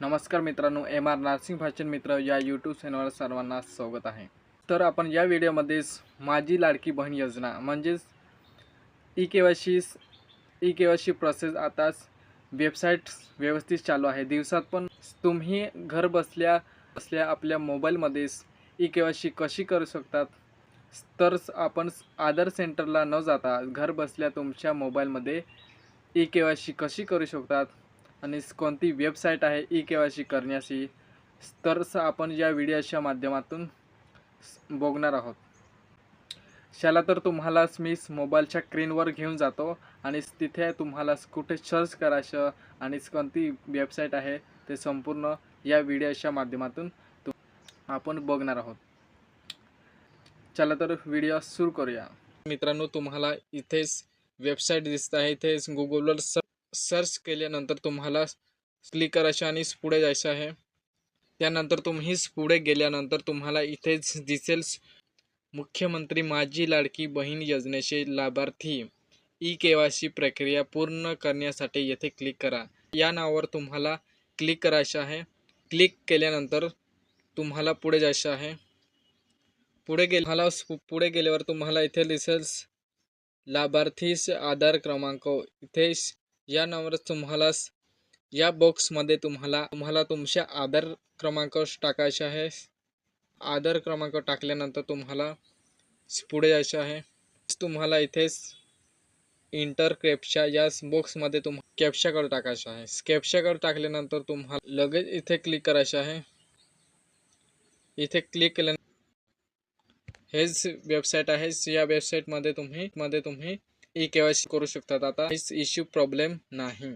नमस्कार मित्रांनो M R nursing fashion मित्र या यूट्यूब चॅनलवर सर्वांना स्वागत आहे. तर आपण या व्हिडिओमध्येच माझी लाडकी बहीण योजना म्हणजेच e KYC e K process आताच वेबसाईट व्यवस्थित चालू आहे. दिवसात पण तुम्ही घर बसल्या बसल्या आपल्या मोबाईलमध्येच ई के कशी करू शकतात? तर आपण आधार सेंटरला न जाता घर बसल्या तुमच्या मोबाईलमध्ये ई केवायशी कशी करू शकतात? आणि कोणती वेबसाईट आहे ई के वाय सी करण्याची तर आपण या व्हिडिओच्या माध्यमातून बघणार आहोत. शाला तर तुम्हाला मी मोबाईलच्या स्क्रीनवर घेऊन जातो आणि तिथे तुम्हाला कुठे सर्च करायचं आणि कोणती वेबसाईट आहे ते संपूर्ण या व्हिडिओच्या माध्यमातून तु आपण बघणार आहोत. चला तर व्हिडिओ सुरू करूया. मित्रांनो तुम्हाला इथेच वेबसाईट दिसत आहे इथेच गुगलवर सर्च सर्च केल्यानंतर तुम्हाला क्लिक करायचं आणि पुढे जायचं आहे. त्यानंतर तुम्ही पुढे गेल्यानंतर तुम्हाला इथेच दिसेल मुख्यमंत्री माझी लाडकी बहीण योजनेचे लाभार्थी. ई के सी प्रक्रिया पूर्ण करण्यासाठी येथे क्लिक करा. या नावावर तुम्हाला क्लिक करायचं आहे. क्लिक केल्यानंतर तुम्हाला पुढे जायचं आहे. पुढे गेल मला पुढे गेल्यावर तुम्हाला इथे दिसेल लाभार्थीस आधार क्रमांक. इथे या नावावर तुम्हाला या बॉक्समध्ये तुम्हाला तुम्हाला तुमच्या आधार क्रमांक टाकायचे आहे. आधार क्रमांक टाकल्यानंतर तुम्हाला पुढे जायचं आहे. तुम्हाला इथेच इंटर कॅप्शा या बॉक्समध्ये तुम कॅप्शाकडे टाकायचं टाकायचा आहे. कॅप्शाकडे टाकल्यानंतर तुम्हाला लगेच इथे क्लिक करायचं आहे. इथे क्लिक केल्या हेच वेबसाईट आहे. या वेबसाईटमध्ये तुम्ही मध्ये तुम्ही ई केवायसी करू शकतात. आता इश्यू प्रॉब्लेम नाही.